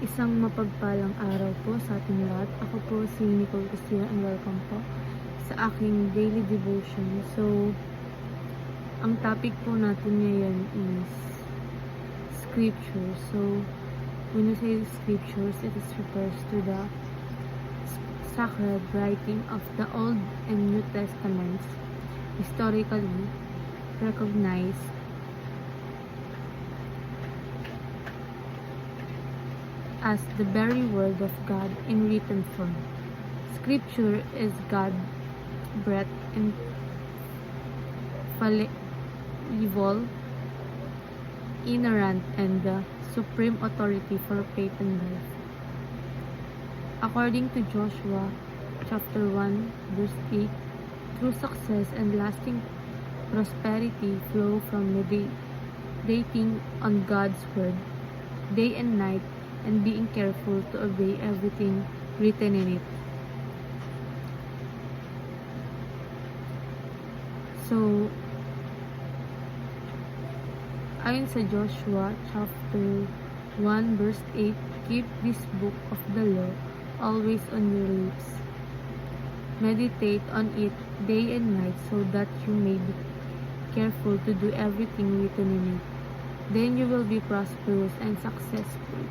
Isang mapagpalang araw po sa ating lahat. Ako po si Nicole Castillo and welcome po sa aking daily devotion. So, ang topic po natin ngayon is scripture. So, when you say scriptures, it is refers to the sacred writing of the Old and New Testaments, historically recognized as the very word of God in written form. Scripture is God breath and fallible, inerrant, and the supreme authority for faith and life. According to Joshua chapter 1 verse 8, true success and lasting prosperity flow from meditating on God's word day and night and being careful to obey everything written in it. So, ayon sa Joshua chapter 1 verse 8, keep this book of the law always on your lips. Meditate on it day and night so that you may be careful to do everything written in it. Then you will be prosperous and successful.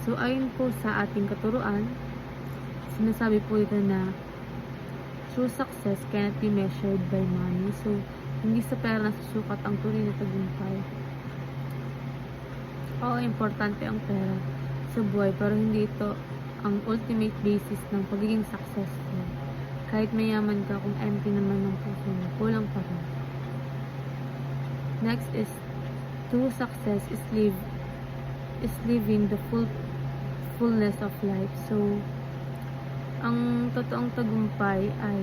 So, ayon po sa ating katuruan, sinasabi po ito na true success cannot be measured by money. So, hindi sa pera nasusukat ang tunay na tagumpay. Oo, importante ang pera sa buhay, pero hindi ito ang ultimate basis ng pagiging successful. Kahit mayaman ka, kung empty naman ng puso mo, kulang pa rin. Next is, true success is live is living the full fullness of life. So, ang totoong tagumpay ay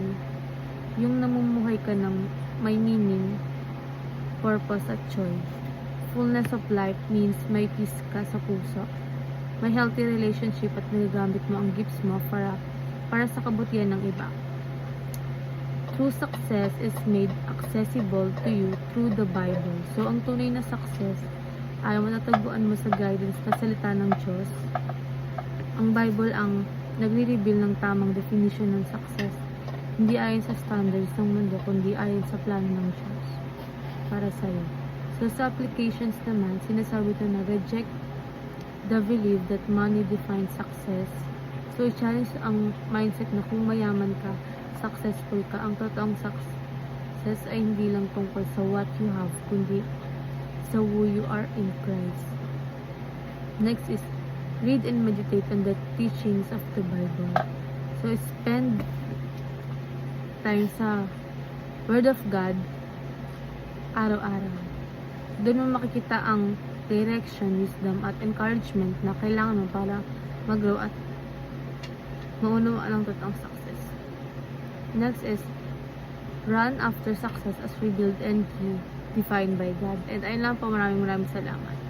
yung namumuhay ka ng may meaning, purpose at joy. Fullness of life means may peace ka sa puso. May healthy relationship at nagagamit mo ang gifts mo para, para sa kabutihan ng iba. True success is made accessible to you through the Bible. So, ang tunay na success ay matatagpuan mo sa guidance na salita ng Diyos. Ang Bible ang nagre-reveal ng tamang definition ng success. Hindi ayon sa standards ng mundo, kundi ayon sa plano ng Diyos para sa iyo. So, sa applications naman, sinasabi ito na reject the belief that money defines success. So, i-challenge ang mindset na kung mayaman ka, successful ka, ang totoong success ay hindi lang tungkol sa what you have, kundi sa who you are in Christ. Next is read and meditate on the teachings of the Bible. So, spend time sa Word of God araw-araw. Doon mo makikita ang direction, wisdom, at encouragement na kailangan mo para mag-grow at maunawaan ang totoong success. Next is run after success as revealed and defined by God. And ayun lang po, maraming maraming salamat.